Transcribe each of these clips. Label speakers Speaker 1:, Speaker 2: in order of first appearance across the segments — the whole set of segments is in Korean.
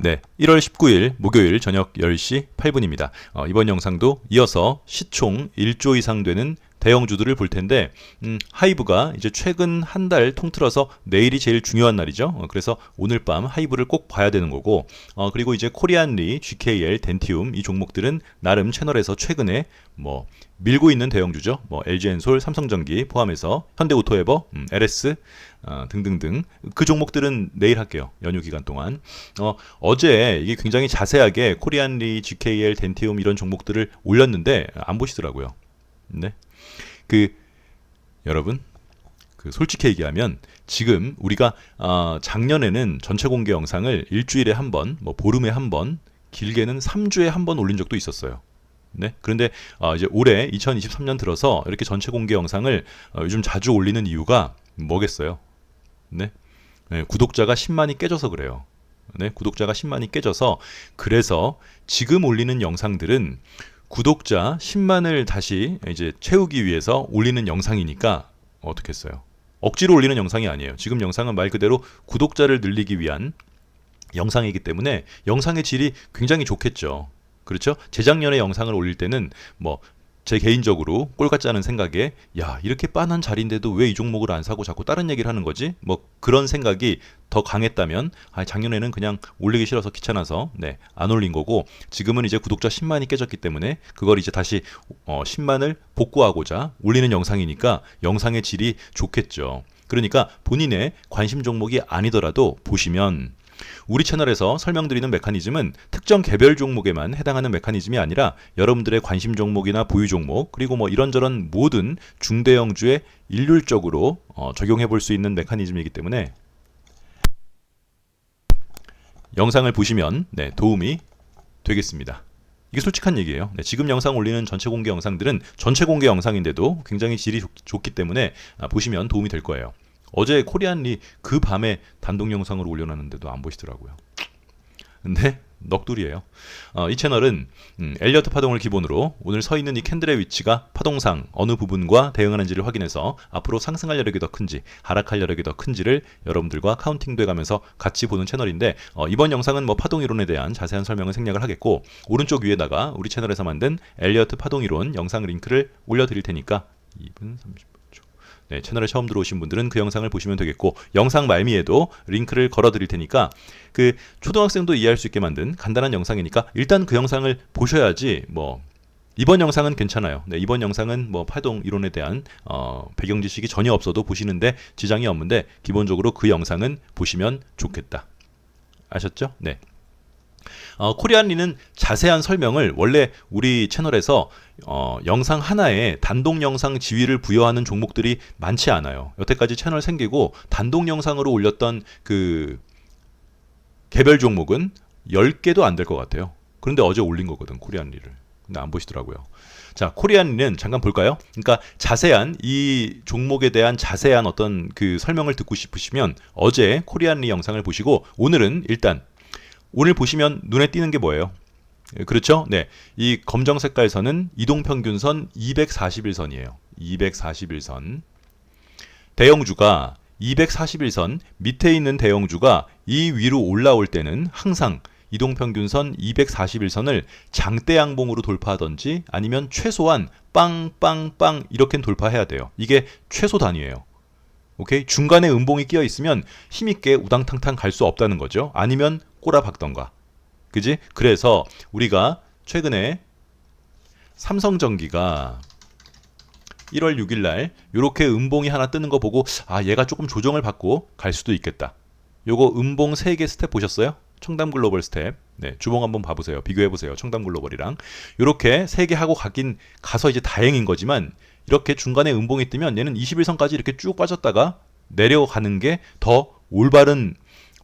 Speaker 1: 네, 1월 19일 목요일 저녁 10시 8분입니다. 어, 이번 영상도 이어서 시총 1조 이상 되는 대형주들을 볼 텐데 음, 하이브가 이제 최근 한 달 통틀어서 내일이 제일 중요한 날이죠. 어, 그래서 오늘 밤 하이브를 꼭 봐야 되는 거고 어, 그리고 이제 코리안리, GKL, 덴티움 이 종목들은 나름 채널에서 최근에 뭐 밀고 있는 대형주죠. 뭐 LG엔솔, 삼성전기 포함해서 현대오토에버, 음, LS 어, 등등등 그 종목들은 내일 할게요. 연휴 기간 동안. 어, 어제 이게 굉장히 자세하게 코리안리, GKL, 덴티움 이런 종목들을 올렸는데 안 보시더라고요. 네. 그 여러분 그 솔직히 얘기하면 지금 우리가 어, 작년에는 전체 공개 영상을 일주일에 한 번, 뭐 보름에 한 번, 길게는 3주에 한 번 올린 적도 있었어요. 네. 그런데 어, 이제 올해 2023년 들어서 이렇게 전체 공개 영상을 어, 요즘 자주 올리는 이유가 뭐겠어요? 네. 네. 구독자가 10만이 깨져서 그래요. 네. 구독자가 10만이 깨져서 그래서 지금 올리는 영상들은 구독자 10만을 다시 이제 채우기 위해서 올리는 영상이니까 어떻게 했어요? 억지로 올리는 영상이 아니에요. 지금 영상은 말 그대로 구독자를 늘리기 위한 영상이기 때문에 영상의 질이 굉장히 좋겠죠. 그렇죠? 재작년에 영상을 올릴 때는 뭐 제 개인적으로 꼴 같지 않은 생각에 야 이렇게 빤한 자리인데도 왜 이 종목을 안 사고 자꾸 다른 얘기를 하는 거지? 뭐 그런 생각이 더 강했다면 아 작년에는 그냥 올리기 싫어서 귀찮아서 네 안 올린 거고 지금은 이제 구독자 10만이 깨졌기 때문에 그걸 이제 다시 어 10만을 복구하고자 올리는 영상이니까 영상의 질이 좋겠죠. 그러니까 본인의 관심 종목이 아니더라도 보시면 우리 채널에서 설명드리는 메커니즘은 특정 개별 종목에만 해당하는 메커니즘이 아니라 여러분들의 관심 종목이나 보유 종목 그리고 뭐 이런저런 모든 중대형주에 일률적으로 어, 적용해 볼 수 있는 메커니즘이기 때문에 영상을 보시면 네, 도움이 되겠습니다. 이게 솔직한 얘기예요. 네, 지금 영상 올리는 전체 공개 영상들은 전체 공개 영상인데도 굉장히 질이 좋, 기 때문에 아, 보시면 도움이 될 거예요. 어제 코리안리 그 밤에 단독 영상을 올려놨는데도 안 보시더라고요. 근데 넋두리예요. 어, 이 채널은 음, 엘리어트 파동을 기본으로 오늘 서 있는 이 캔들의 위치가 파동상 어느 부분과 대응하는지를 확인해서 앞으로 상승할 여력이 더 큰지 하락할 여력이 더 큰지를 여러분들과 카운팅돼 가면서 같이 보는 채널인데 어, 이번 영상은 뭐 파동 이론에 대한 자세한 설명을 생략을 하겠고 오른쪽 위에다가 우리 채널에서 만든 엘리어트 파동 이론 영상 링크를 올려드릴 테니까 2분 30분. 네, 채널에 처음 들어오신 분들은 그 영상을 보시면 되겠고 영상 말미에도 링크를 걸어 드릴 테니까 그 초등학생도 이해할 수 있게 만든 간단한 영상이니까 일단 그 영상을 보셔야지 뭐 이번 영상은 괜찮아요. 네, 이번 영상은 뭐 파동 이론에 대한 어, 배경 지식이 전혀 없어도 보시는데 지장이 없는데 기본적으로 그 영상은 보시면 좋겠다. 아셨죠? 네. 어, 코리안리는 자세한 설명을 원래 우리 채널에서 어, 영상 하나에 단독 영상 지위를 부여하는 종목들이 많지 않아요. 여태까지 채널 생기고 단독 영상으로 올렸던 그 개별 종목은 10개도 안 될 것 같아요. 그런데 어제 올린 거거든, 코리안리를. 근데 안 보시더라고요. 자, 코리안리는 잠깐 볼까요? 그러니까 자세한 이 종목에 대한 자세한 어떤 그 설명을 듣고 싶으시면 어제 코리안리 영상을 보시고 오늘은 일단 오늘 보시면 눈에 띄는 게 뭐예요? 예, 그렇죠? 네. 이 검정 색깔 선은 이동 평균선 241선이에요. 241선. 대형주가 241선 밑에 있는 대형주가 이 위로 올라올 때는 항상 이동평균선 241선을 장대 양봉으로 돌파하던지 아니면 최소한 빵빵빵 이렇게 돌파해야 돼요. 이게 최소 단위예요. 오케이? 중간에 음봉이 끼어 있으면 힘있게 우당탕탕 갈 수 없다는 거죠. 아니면 꼬라박던가. 그지? 그래서 우리가 최근에 삼성전기가 1월 6일 날 이렇게 음봉이 하나 뜨는 거 보고 아 얘가 조금 조정을 받고 갈 수도 있겠다. 요거 음봉 3개 스텝 보셨어요? 청담 글로벌 스텝. 네, 주봉 한번 봐보세요. 비교해보세요. 청담 글로벌이랑. 이렇게 3개 하고 가긴 가서 이제 다행인 거지만 이렇게 중간에 음봉이 뜨면 얘는 21선까지 이렇게 쭉 빠졌다가 내려가는 게 더 올바른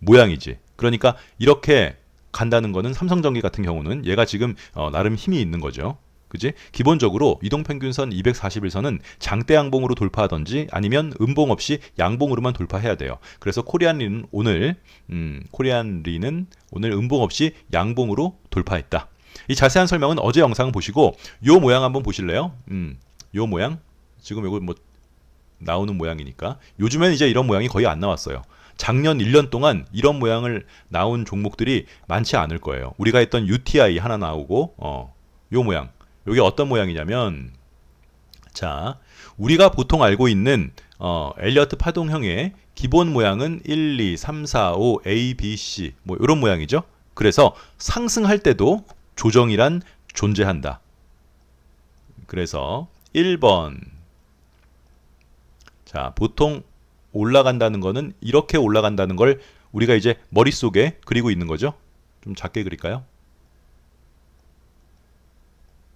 Speaker 1: 모양이지. 그러니까 이렇게 간다는 거는 삼성전기 같은 경우는 얘가 지금 어, 나름 힘이 있는 거죠. 그지? 기본적으로 이동평균선 241선은 장대 양봉으로 돌파하던지 아니면 음봉 없이 양봉으로만 돌파해야 돼요. 그래서 코리안 리는 오늘 음, 코리안 리는 오늘 음봉 없이 양봉으로 돌파했다. 이 자세한 설명은 어제 영상 보시고 요 모양 한번 보실래요? 음, 요 모양 지금 이거 뭐 나오는 모양이니까 요즘엔 이제 이런 모양이 거의 안 나왔어요. 작년 1년 동안 이런 모양을 나온 종목들이 많지 않을 거예요. 우리가 했던 UTI 하나 나오고 어, 요 모양. 요게 어떤 모양이냐면 자, 우리가 보통 알고 있는 어, 엘리어트 파동형의 기본 모양은 1, 2, 3, 4, 5, A, B, C 뭐 이런 모양이죠. 그래서 상승할 때도 조정이란 존재한다. 그래서 1번 자, 보통 올라간다는 거는 이렇게 올라간다는 걸 우리가 이제 머릿속에 그리고 있는 거죠. 좀 작게 그릴까요?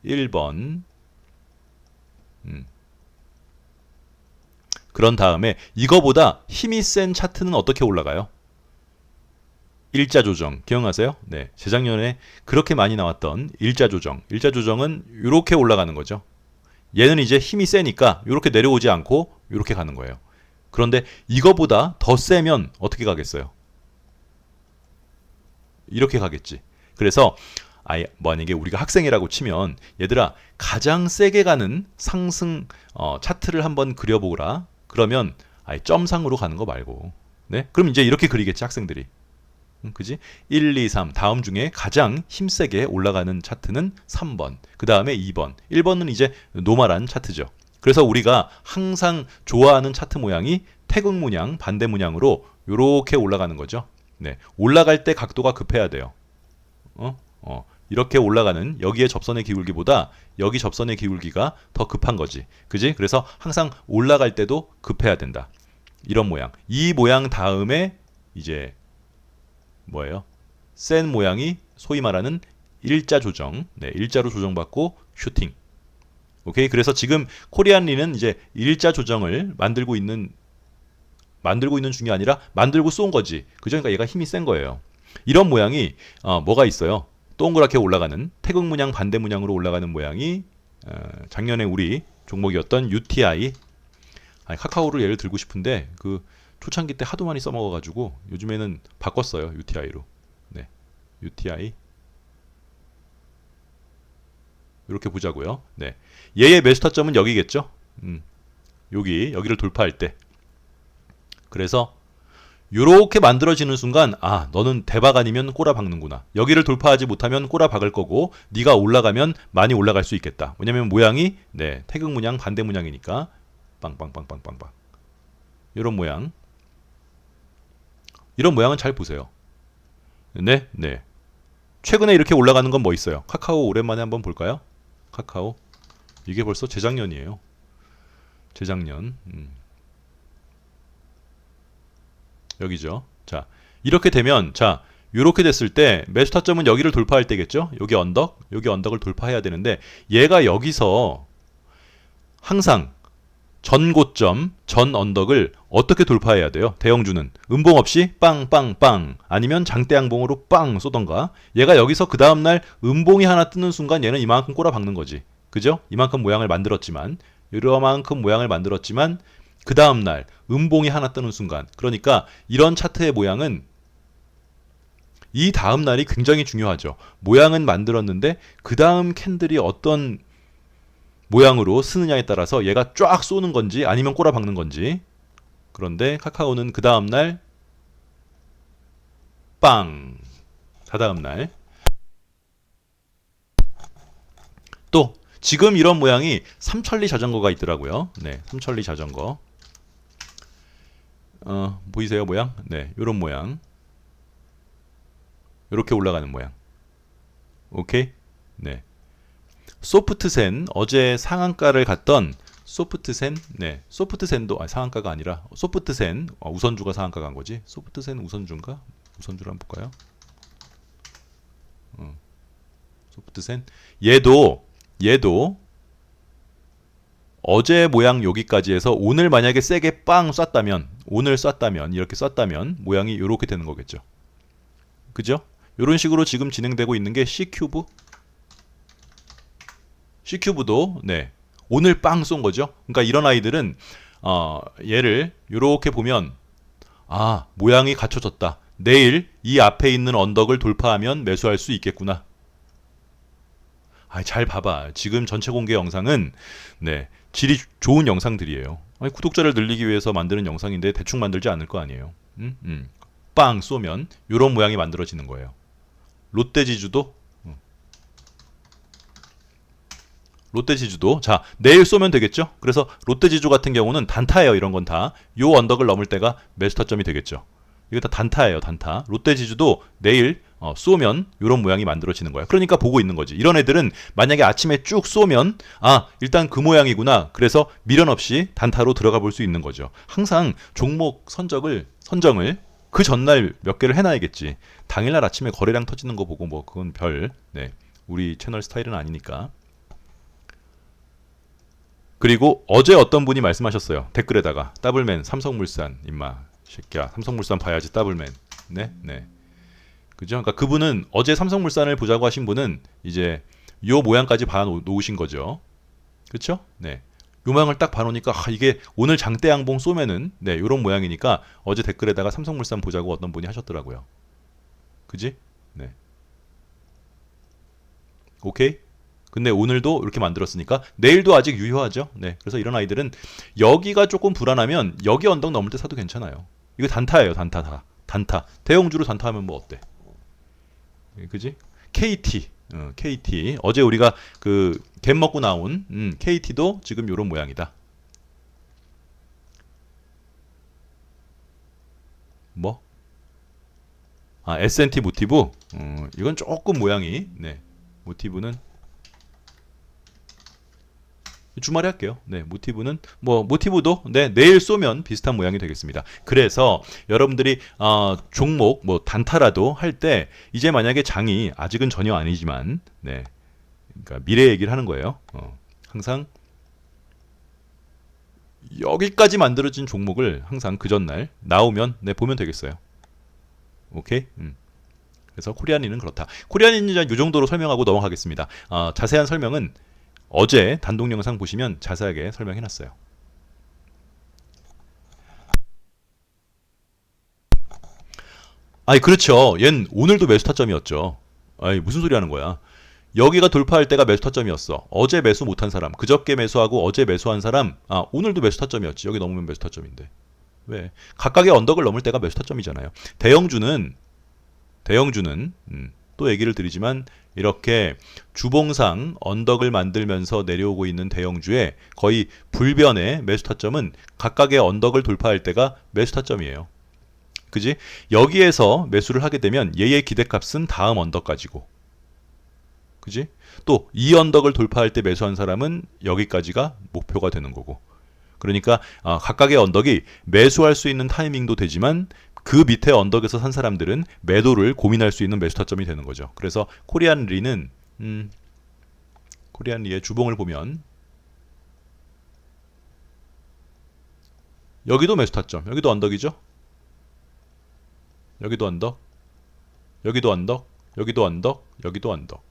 Speaker 1: 1번 음. 그런 다음에 이거보다 힘이 센 차트는 어떻게 올라가요? 일자 조정 기억나세요? 네, 재작년에 그렇게 많이 나왔던 일자 조정. 일자 조정은 이렇게 올라가는 거죠. 얘는 이제 힘이 세니까 이렇게 내려오지 않고 이렇게 가는 거예요. 그런데 이거보다 더 세면 어떻게 가겠어요? 이렇게 가겠지. 그래서 아예 만약에 우리가 학생이라고 치면 얘들아 가장 세게 가는 상승 어, 차트를 한번 그려보라. 그러면 아예 점상으로 가는 거 말고. 네? 그럼 이제 이렇게 그리겠지 학생들이. 음, 그지? 1, 2, 3 다음 중에 가장 힘세게 올라가는 차트는 3번. 그 다음에 2번. 1번은 이제 노멀한 차트죠. 그래서 우리가 항상 좋아하는 차트 모양이 태극 문양, 반대 문양으로 이렇게 올라가는 거죠. 네. 올라갈 때 각도가 급해야 돼요. 어? 어. 이렇게 올라가는 여기에 접선의 기울기보다 여기 접선의 기울기가 더 급한 거지. 그지? 그래서 항상 올라갈 때도 급해야 된다. 이런 모양. 이 모양 다음에 이제 뭐예요? 센 모양이 소위 말하는 일자 조정. 네, 일자로 조정받고 슈팅. 오케이. 그래서 지금 코리안리는 이제 일자 조정을 만들고 있는 만들고 있는 중이 아니라 만들고 쏜 거지. 그러니까 얘가 힘이 센 거예요. 이런 모양이 어, 뭐가 있어요? 동그랗게 올라가는 태극 문양 반대 문양으로 올라가는 모양이 어, 작년에 우리 종목이었던 UTI 아니, 카카오를 예를 들고 싶은데 그 초창기 때 하도 많이 써먹어가지고 요즘에는 바꿨어요 UTI로 네 UTI 이렇게 보자고요. 네. 얘의 타점은 여기겠죠? 음, 여기 여기를 돌파할 때. 그래서 요렇게 만들어지는 순간 아 너는 대박 아니면 꼬라 박는구나. 여기를 돌파하지 못하면 꼬라 박을 거고 네가 올라가면 많이 올라갈 수 있겠다. 왜냐면 모양이 네 태극 문양 반대 문양이니까. 빵빵빵빵빵빵. 이런 모양. 이런 모양은 잘 보세요. 네? 네. 최근에 이렇게 올라가는 건 뭐 있어요? 카카오 오랜만에 한번 볼까요 카카오 이게 벌써 재작년이에요 재작년 음. 여기죠. 자, 이렇게 되면 자, 이렇게 됐을 때 매수 타점은 여기를 돌파할 때겠죠? 여기 언덕, 여기 언덕을 돌파해야 되는데 얘가 여기서 항상 전 고점, 전 언덕을 어떻게 돌파해야 돼요? 대형주는 음봉 없이 빵빵빵 아니면 장대양봉으로 빵 쏘던가 얘가 여기서 그 다음날 음봉이 하나 뜨는 순간 얘는 이만큼 꼬라 박는 거지 그죠? 이만큼 모양을 만들었지만 이러만큼 모양을 만들었지만 그 다음날 음봉이 하나 뜨는 순간 그러니까 이런 차트의 모양은 이 다음날이 굉장히 중요하죠. 모양은 만들었는데 그 다음 캔들이 어떤 모양으로 쓰느냐에 따라서 얘가 쫙 쏘는 건지 아니면 꼬라 박는 건지 그런데 카카오는 그 다음날 빵 다다음날 또 지금 이런 모양이 삼천리 자전거가 있더라고요. 네, 삼천리 자전거. 어, 보이세요 모양? 네, 이런 모양. 이렇게 올라가는 모양. 오케이? 네. 소프트센 어제 상한가를 갔던 소프트센 네 소프트센도 아 상한가가 아니라 소프트센 어, 우선주가 상한가 간 거지? 소프트센 우선주인가? 우선주를 한번 볼까요? 어, 소프트센. 얘도 얘도 어제 모양 여기까지 해서 오늘 만약에 세게 빵 쐈다면 오늘 쐈다면 이렇게 쐈다면 모양이 이렇게 되는 거겠죠. 그죠? 이런 식으로 지금 진행되고 있는 게 C큐브 C큐브도 네 오늘 빵 쏜 거죠. 그러니까 이런 아이들은 어, 얘를 이렇게 보면 아 모양이 갖춰졌다. 내일 이 앞에 있는 언덕을 돌파하면 매수할 수 있겠구나. 아, 잘 봐봐. 지금 전체 공개 영상은 네 질이 좋은 영상들이에요. 아니, 구독자를 늘리기 위해서 만드는 영상인데 대충 만들지 않을 거 아니에요. 음, 음. 빵 쏘면 이런 모양이 만들어지는 거예요. 롯데지주도 음. 롯데지주도 자 내일 쏘면 되겠죠. 그래서 롯데지주 같은 경우는 단타예요. 이런 건 다 요 언덕을 넘을 때가 매수 타점이 되겠죠. 이거 다 단타예요. 단타. 롯데지주도 내일 어, 쏘면 이런 모양이 만들어지는 거야. 그러니까 보고 있는 거지. 이런 애들은 만약에 아침에 쭉 쏘면 아 일단 그 모양이구나. 그래서 미련 없이 단타로 들어가 볼 수 있는 거죠. 항상 종목 선적을 선정을 그 전날 몇 개를 해놔야겠지. 당일날 아침에 거래량 터지는 거 보고 뭐 그건 별 네. 우리 채널 스타일은 아니니까. 그리고 어제 어떤 분이 말씀하셨어요. 댓글에다가 더블맨 삼성물산 임마 새끼야 삼성물산 봐야지 더블맨 네 네. 그죠? 그러니까 그분은 어제 삼성물산을 보자고 하신 분은 이제 요 모양까지 봐 놓- 놓으신 거죠. 그렇죠? 네. 요 모양을 딱 봐놓으니까 아, 이게 오늘 장대 양봉 쏘면은 네 요런 모양이니까 어제 댓글에다가 삼성물산 보자고 어떤 분이 하셨더라고요. 그지? 네. 오케이? 근데 오늘도 이렇게 만들었으니까 내일도 아직 유효하죠. 네. 그래서 이런 아이들은 여기가 조금 불안하면 여기 언덕 넘을 때 사도 괜찮아요. 이거 단타예요. 단타 다. 단타. 대형주로 단타하면 뭐 어때? 예, 그지? KT. 어, KT. 어제 우리가 그 갭 먹고 나온 음, KT도 지금 요런 모양이다. 뭐? 아, S&T 모티브. 어, 이건 조금 모양이 네. 모티브는 주말에 할게요. 네, 모티브는 뭐 모티브도 네 내일 쏘면 비슷한 모양이 되겠습니다. 그래서 여러분들이 어, 종목 뭐 단타라도 할 때 이제 만약에 장이 아직은 전혀 아니지만 네, 그러니까 미래 얘기를 하는 거예요. 어, 항상 여기까지 만들어진 종목을 항상 그 전날 나오면 네 보면 되겠어요. 오케이. 음. 그래서 코리안인은 그렇다. 코리안인은 이 정도로 설명하고 넘어가겠습니다. 어, 자세한 설명은 어제 단독 영상 보시면 자세하게 설명해 놨어요. 아니 그렇죠. 얜 오늘도 매수 타점이었죠. 아니 무슨 소리 하는 거야? 여기가 돌파할 때가 매수 타점이었어. 어제 매수 못한 사람, 그저께 매수하고 어제 매수한 사람, 아 오늘도 매수 타점이었지. 여기 넘으면 매수 타점인데 왜? 각각의 언덕을 넘을 때가 매수 타점이잖아요. 대형주는 대형주는 음, 또 얘기를 드리지만 이렇게 주봉상 언덕을 만들면서 내려오고 있는 대형주의 거의 불변의 매수 타점은 각각의 언덕을 돌파할 때가 매수 타점이에요. 그지? 여기에서 매수를 하게 되면 얘의 기대값은 다음 언덕까지고. 그지? 또 이 언덕을 돌파할 때 매수한 사람은 여기까지가 목표가 되는 거고. 그러니까 아, 각각의 언덕이 매수할 수 있는 타이밍도 되지만 그 밑에 언덕에서 산 사람들은 매도를 고민할 수 있는 매수 타점이 되는 거죠. 그래서 코리안 리는 음, 코리안 리의 주봉을 보면 여기도 매수 타점, 여기도 언덕이죠. 여기도 언덕, 여기도 언덕, 여기도 언덕, 여기도 언덕.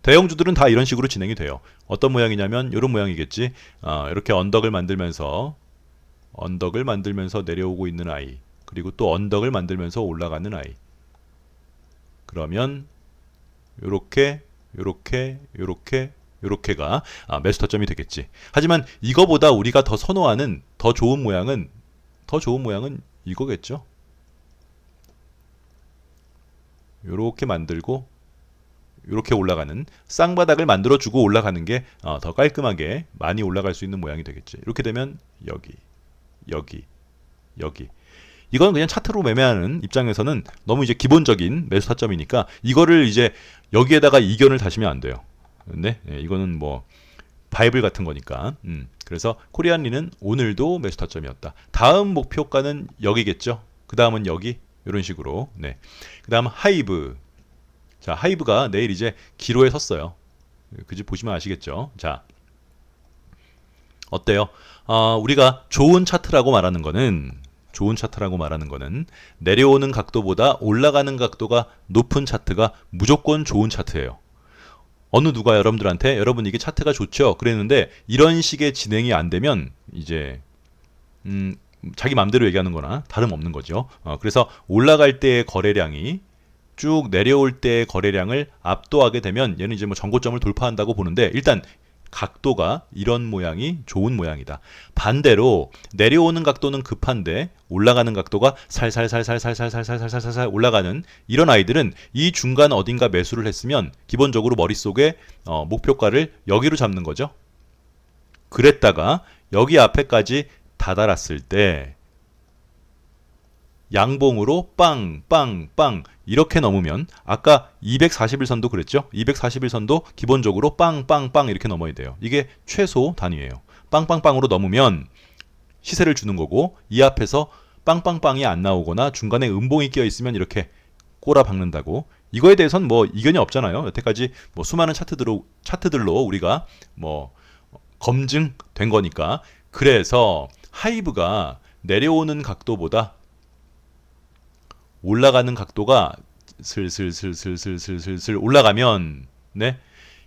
Speaker 1: 대형주들은 다 이런 식으로 진행이 돼요. 어떤 모양이냐면 이런 모양이겠지. 아, 이렇게 언덕을 만들면서 언덕을 만들면서 내려오고 있는 아이. 그리고 또 언덕을 만들면서 올라가는 아이. 그러면 요렇게 요렇게 요렇게 요렇게가 아, 매수 타점이 되겠지. 하지만 이거보다 우리가 더 선호하는 더 좋은 모양은 더 좋은 모양은 이거겠죠. 요렇게 만들고 요렇게 올라가는 쌍바닥을 만들어 주고 올라가는 게 더 깔끔하게 많이 올라갈 수 있는 모양이 되겠지. 이렇게 되면 여기 여기 여기 이건 그냥 차트로 매매하는 입장에서는 너무 이제 기본적인 매수 타점이니까 이거를 이제 여기에다가 이견을 다시면 안 돼요. 네, 네, 이거는 뭐 바이블 같은 거니까. 음, 그래서 코리안리는 오늘도 매수 타점이었다. 다음 목표가는 여기겠죠. 그 다음은 여기 이런 식으로. 네. 그 다음 하이브. 자, 하이브가 내일 이제 기로에 섰어요. 그지 보시면 아시겠죠. 자, 어때요? 어, 우리가 좋은 차트라고 말하는 거는 좋은 차트라고 말하는 거는 내려오는 각도보다 올라가는 각도가 높은 차트가 무조건 좋은 차트예요. 어느 누가 여러분들한테 여러분 이게 차트가 좋죠? 그랬는데 이런 식의 진행이 안 되면 이제 음, 자기 마음대로 얘기하는 거나 다름없는 거죠. 어, 그래서 올라갈 때의 거래량이 쭉 내려올 때의 거래량을 압도하게 되면 얘는 이제 뭐 전고점을 돌파한다고 보는데 일단 각도가 이런 모양이 좋은 모양이다. 반대로 내려오는 각도는 급한데 올라가는 각도가 살살살살살살살살살살 올라가는 이런 아이들은 이 중간 어딘가 매수를 했으면 기본적으로 머릿속에 어, 목표가를 여기로 잡는 거죠. 그랬다가 여기 앞에까지 다다랐을 때 양봉으로 빵, 빵, 빵 이렇게 넘으면 아까 241선도 그랬죠? 241선도 기본적으로 빵, 빵, 빵 이렇게 넘어야 돼요. 이게 최소 단위예요. 빵빵빵으로 넘으면 시세를 주는 거고 이 앞에서 빵빵빵이 안 나오거나 중간에 음봉이 끼어 있으면 이렇게 꼬라 박는다고. 이거에 대해서는 뭐 이견이 없잖아요. 여태까지 뭐 수많은 차트들로 차트들로 우리가 뭐 검증된 거니까. 그래서 하이브가 내려오는 각도보다 올라가는 각도가 슬슬슬슬슬슬슬슬 올라가면 네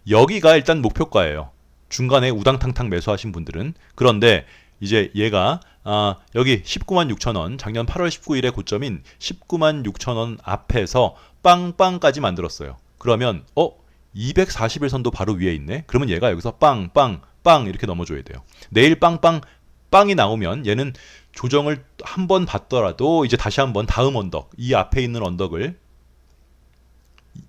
Speaker 1: 여기가 일단 목표가예요. 중간에 우당탕탕 매수하신 분들은 그런데 이제 얘가 아, 여기 19만 6천 원 작년 8월 19일의 고점인 19만 6천 원 앞에서 빵빵까지 만들었어요. 그러면 어 241선도 바로 위에 있네. 그러면 얘가 여기서 빵빵 빵 이렇게 넘어줘야 돼요. 내일 빵빵 빵이 나오면 얘는 조정을 한 번 받더라도 이제 다시 한번 다음 언덕 이 앞에 있는 언덕을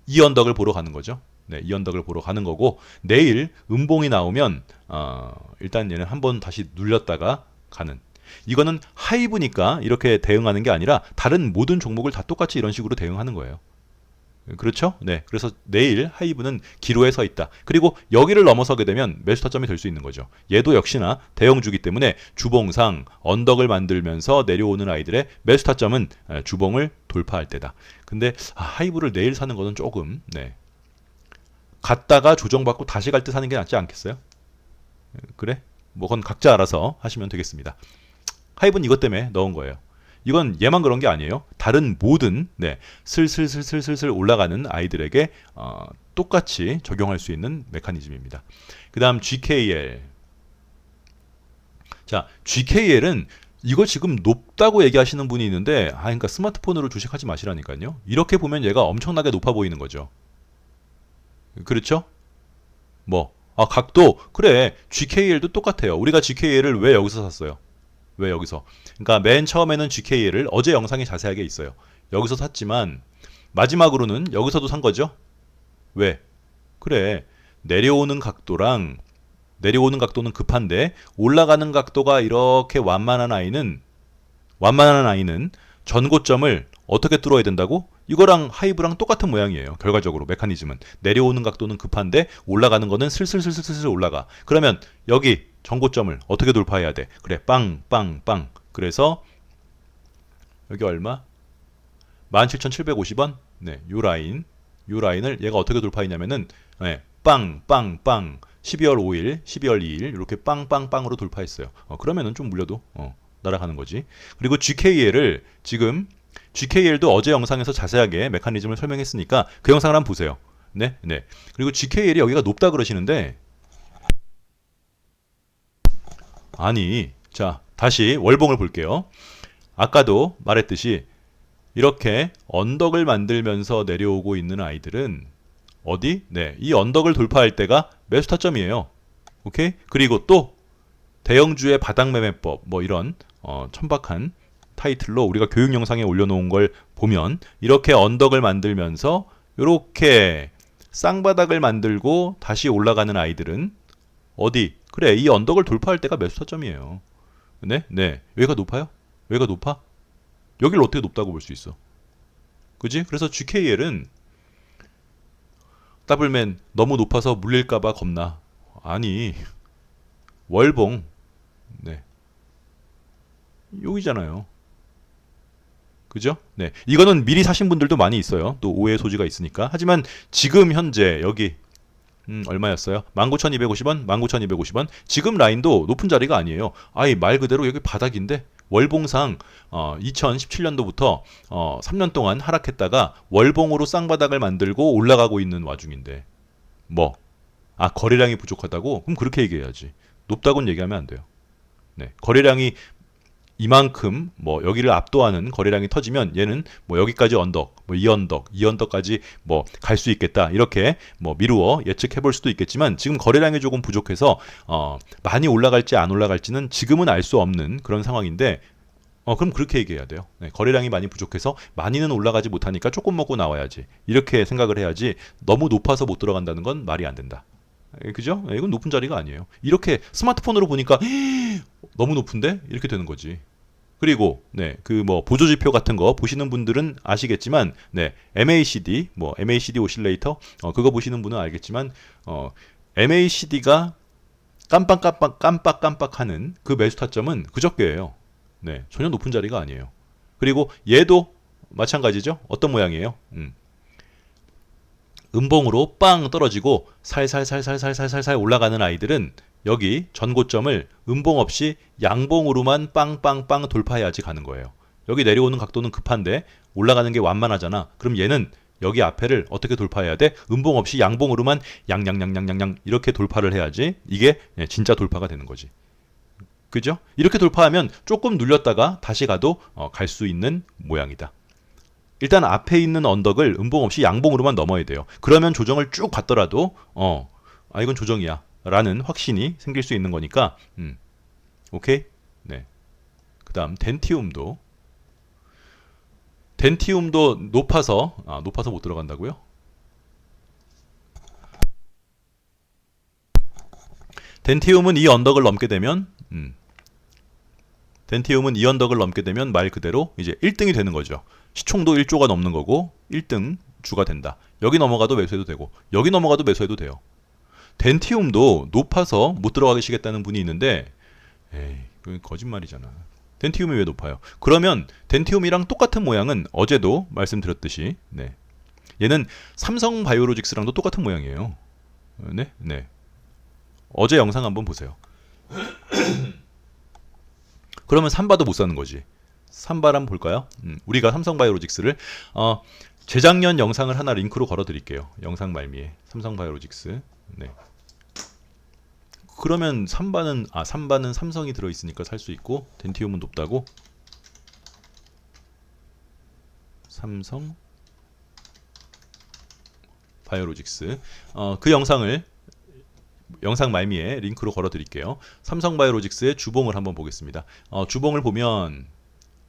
Speaker 1: 이 언덕을 보러 가는 거죠. 네, 이 언덕을 보러 가는 거고 내일 음봉이 나오면 어, 일단 얘는 한 번 다시 눌렸다가 가는 이거는 하이브니까 이렇게 대응하는 게 아니라 다른 모든 종목을 다 똑같이 이런 식으로 대응하는 거예요. 그렇죠? 네. 그래서 내일 하이브는 기로에 서 있다. 그리고 여기를 넘어서게 되면 매수 타점이 될 수 있는 거죠. 얘도 역시나 대형주기 때문에 주봉상 언덕을 만들면서 내려오는 아이들의 매수 타점은 주봉을 돌파할 때다. 근데 아, 하이브를 내일 사는 것은 조금 네. 갔다가 조정받고 다시 갈 때 사는 게 낫지 않겠어요? 그래? 뭐 그건 각자 알아서 하시면 되겠습니다. 하이브는 이것 때문에 넣은 거예요. 이건 얘만 그런 게 아니에요. 다른 모든 네, 슬슬슬슬슬슬 올라가는 아이들에게 어, 똑같이 적용할 수 있는 메커니즘입니다. 그 다음 GKL. 자, GKL은 이거 지금 높다고 얘기하시는 분이 있는데 아 그러니까 스마트폰으로 주식하지 마시라니까요. 이렇게 보면 얘가 엄청나게 높아 보이는 거죠. 그렇죠? 뭐 아, 각도 그래 GKL도 똑같아요. 우리가 GKL을 왜 여기서 샀어요? 왜 여기서? 그러니까 맨 처음에는 GK를 어제 영상에 자세하게 있어요. 여기서 샀지만 마지막으로는 여기서도 산 거죠. 왜? 그래. 내려오는 각도랑 내려오는 각도는 급한데 올라가는 각도가 이렇게 완만한 아이는 완만한 아이는 전고점을 어떻게 뚫어야 된다고? 이거랑 하이브랑 똑같은 모양이에요. 결과적으로 메커니즘은 내려오는 각도는 급한데 올라가는 거는 슬슬슬슬슬 올라가. 그러면 여기 전고점을 어떻게 돌파해야 돼? 그래, 빵, 빵, 빵. 그래서 여기 얼마? 17,750원? 네, 요 라인, 요 라인을 얘가 어떻게 돌파했냐면은 네, 빵, 빵, 빵. 12월 5일, 12월 2일 이렇게 빵빵빵으로 돌파했어요. 어, 그러면은 좀 물려도 어, 날아가는 거지. 그리고 GKL을 지금 GKL도 어제 영상에서 자세하게 메커니즘을 설명했으니까 그 영상을 한번 보세요. 네, 네. 그리고 GKL이 여기가 높다 그러시는데 아니, 자 다시 월봉을 볼게요. 아까도 말했듯이 이렇게 언덕을 만들면서 내려오고 있는 아이들은 어디? 네, 이 언덕을 돌파할 때가 매수 타점이에요. 오케이? 그리고 또 대형주의 바닥 매매법 뭐 이런 어, 천박한 타이틀로 우리가 교육 영상에 올려놓은 걸 보면 이렇게 언덕을 만들면서 이렇게 쌍바닥을 만들고 다시 올라가는 아이들은 어디? 그래 이 언덕을 돌파할 때가 매수 타점이에요. 네, 네. 여기가 높아요? 여기가 높아? 여기를 어떻게 높다고 볼 수 있어? 그지? 그래서 GKL은 더블맨 너무 높아서 물릴까봐 겁나. 아니 월봉 네 여기잖아요. 그죠? 네. 이거는 미리 사신 분들도 많이 있어요. 또 오해 소지가 있으니까. 하지만 지금 현재 여기 음, 얼마였어요? 19,250원, 19,250원. 지금 라인도 높은 자리가 아니에요. 아이 말 그대로 여기 바닥인데 월봉상 어, 2017년도부터 어, 3년 동안 하락했다가 월봉으로 쌍바닥을 만들고 올라가고 있는 와중인데 뭐? 아 거래량이 부족하다고? 그럼 그렇게 얘기해야지. 높다고는 얘기하면 안 돼요. 네, 거래량이 이만큼 뭐 여기를 압도하는 거래량이 터지면 얘는 뭐 여기까지 언덕, 뭐 이 언덕, 이 언덕까지 뭐 갈 수 있겠다 이렇게 뭐 미루어 예측해 볼 수도 있겠지만 지금 거래량이 조금 부족해서 어 많이 올라갈지 안 올라갈지는 지금은 알 수 없는 그런 상황인데 어 그럼 그렇게 얘기해야 돼요. 네, 거래량이 많이 부족해서 많이는 올라가지 못하니까 조금 먹고 나와야지 이렇게 생각을 해야지 너무 높아서 못 들어간다는 건 말이 안 된다. 예, 그죠? 예, 이건 높은 자리가 아니에요. 이렇게 스마트폰으로 보니까 너무 높은데 이렇게 되는 거지. 그리고 네, 그 뭐 보조 지표 같은 거 보시는 분들은 아시겠지만 네, MACD 뭐 MACD 오실레이터 어 그거 보시는 분은 알겠지만 어 MACD가 깜빡깜빡 깜빡깜빡하는 그 매수 타점은 그저께예요. 네, 전혀 높은 자리가 아니에요. 그리고 얘도 마찬가지죠. 어떤 모양이에요? 음. 음봉으로 빵 떨어지고 살살살살살살살 올라가는 아이들은 여기 전고점을 음봉 없이 양봉으로만 빵빵빵 돌파해야지 가는 거예요. 여기 내려오는 각도는 급한데 올라가는 게 완만하잖아. 그럼 얘는 여기 앞에를 어떻게 돌파해야 돼? 음봉 없이 양봉으로만 양양양양양양 이렇게 돌파를 해야지 이게 예, 진짜 돌파가 되는 거지. 그죠? 이렇게 돌파하면 조금 눌렸다가 다시 가도 어, 갈 수 있는 모양이다. 일단 앞에 있는 언덕을 음봉 없이 양봉으로만 넘어야 돼요. 그러면 조정을 쭉 받더라도 어, 아 이건 조정이야. 라는 확신이 생길 수 있는 거니까 음. 오케이? 네. 그 다음 덴티움도 덴티움도 높아서 아, 높아서 못 들어간다고요? 덴티움은 이 언덕을 넘게 되면 음. 덴티움은 이 언덕을 넘게 되면 말 그대로 이제 1등이 되는 거죠. 시총도 1조가 넘는 거고 1등 주가 된다. 여기 넘어가도 매수해도 되고 여기 넘어가도 매수해도 돼요. 덴티움도 높아서 못 들어가시겠다는 분이 있는데 에이, 그건 거짓말이잖아. 덴티움이 왜 높아요? 그러면 덴티움이랑 똑같은 모양은 어제도 말씀드렸듯이 네. 얘는 삼성 바이오로직스랑도 똑같은 모양이에요. 네, 네. 어제 영상 한번 보세요. 그러면 삼바도 못 사는 거지. 삼바 한번 볼까요? 음, 우리가 삼성 바이오로직스를 어, 재작년 영상을 하나 링크로 걸어 드릴게요. 영상 말미에 삼성 바이오로직스. 네. 그러면 삼바는 아 삼바는 삼성이 들어 있으니까 살 수 있고 덴티움은 높다고. 삼성 바이오로직스. 어, 그 영상을 영상 말미에 링크로 걸어 드릴게요. 삼성 바이오로직스의 주봉을 한번 보겠습니다. 어, 주봉을 보면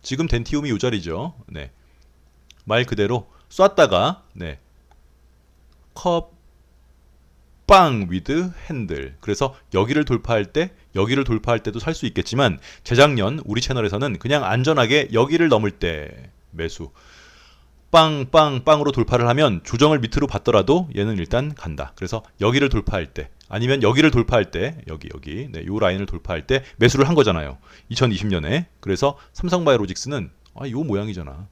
Speaker 1: 지금 덴티움이 요 자리죠. 네. 말 그대로 쐈다가 네. 컵 빵 위드 핸들. 그래서 여기를 돌파할 때 여기를 돌파할 때도 살 수 있겠지만 재작년 우리 채널에서는 그냥 안전하게 여기를 넘을 때 매수. 빵 빵 빵으로 돌파를 하면 조정을 밑으로 받더라도 얘는 일단 간다. 그래서 여기를 돌파할 때 아니면 여기를 돌파할 때 여기 여기 네, 요 라인을 돌파할 때 매수를 한 거잖아요. 2020년에. 그래서 삼성바이오로직스는 아, 요 모양이잖아.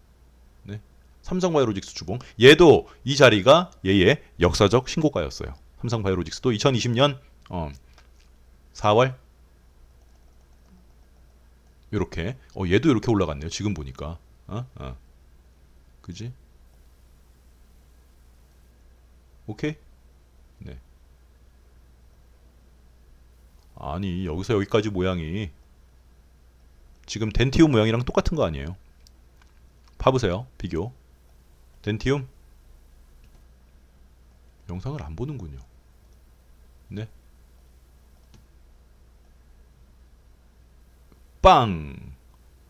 Speaker 1: 네. 삼성바이오로직스 주봉. 얘도 이 자리가 얘의 역사적 신고가였어요. 삼성 바이오로직스도 2020년 어, 4월 요렇게 어 얘도 이렇게 올라갔네요. 지금 보니까. 어? 어. 그지? 오케이? 네. 아니, 여기서 여기까지 모양이 지금 덴티움 모양이랑 똑같은 거 아니에요? 봐보세요. 비교. 덴티움. 영상을 안 보는군요. 네. 빵!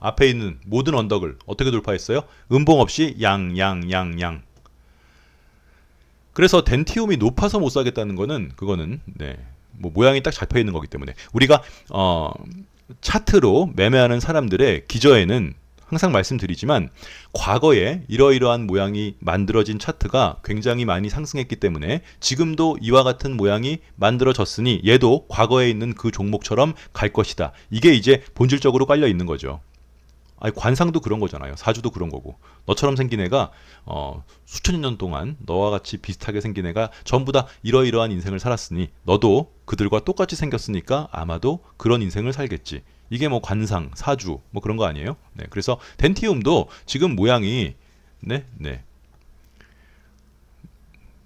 Speaker 1: 앞에 있는 모든 언덕을 어떻게 돌파했어요? 음봉 없이 양, 양, 양, 양. 그래서 덴티움이 높아서 못 사겠다는 거는 그거는 네. 뭐 모양이 딱 잡혀 있는 거기 때문에 우리가 어 차트로 매매하는 사람들의 기저에는 항상 말씀드리지만 과거에 이러이러한 모양이 만들어진 차트가 굉장히 많이 상승했기 때문에 지금도 이와 같은 모양이 만들어졌으니 얘도 과거에 있는 그 종목처럼 갈 것이다. 이게 이제 본질적으로 깔려 있는 거죠. 아니 관상도 그런 거잖아요. 사주도 그런 거고. 너처럼 생긴 애가 어, 수천 년 동안 너와 같이 비슷하게 생긴 애가 전부 다 이러이러한 인생을 살았으니 너도 그들과 똑같이 생겼으니까 아마도 그런 인생을 살겠지. 이게 뭐 관상, 사주 뭐 그런 거 아니에요? 네. 그래서 덴티움도 지금 모양이 네, 네.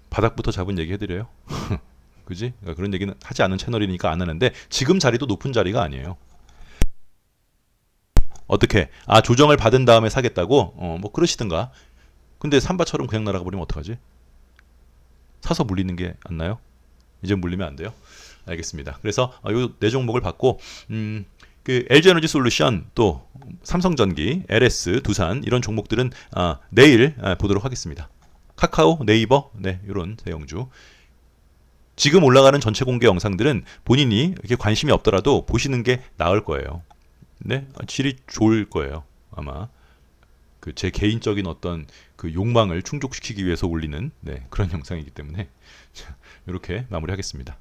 Speaker 1: 바닥부터 잡은 얘기 해드려요. 그지? 그러니까 그런 얘기는 하지 않은 채널이니까 안 하는데 지금 자리도 높은 자리가 아니에요. 어떻게? 아 조정을 받은 다음에 사겠다고? 어 뭐 그러시든가. 근데 삼바처럼 그냥 날아가 버리면 어떡하지? 사서 물리는 게 안 나요? 이제 물리면 안 돼요. 알겠습니다. 그래서 어, 요네 종목을 받고 음. 그 LG에너지 솔루션 또 삼성전기, LS, 두산 이런 종목들은 아, 내일 아, 보도록 하겠습니다. 카카오, 네이버, 네 이런 대형주. 지금 올라가는 전체 공개 영상들은 본인이 이렇게 관심이 없더라도 보시는 게 나을 거예요. 네, 아, 질이 좋을 거예요. 아마 그 제 개인적인 어떤 그 욕망을 충족시키기 위해서 올리는 네, 그런 영상이기 때문에 자, 이렇게 마무리하겠습니다.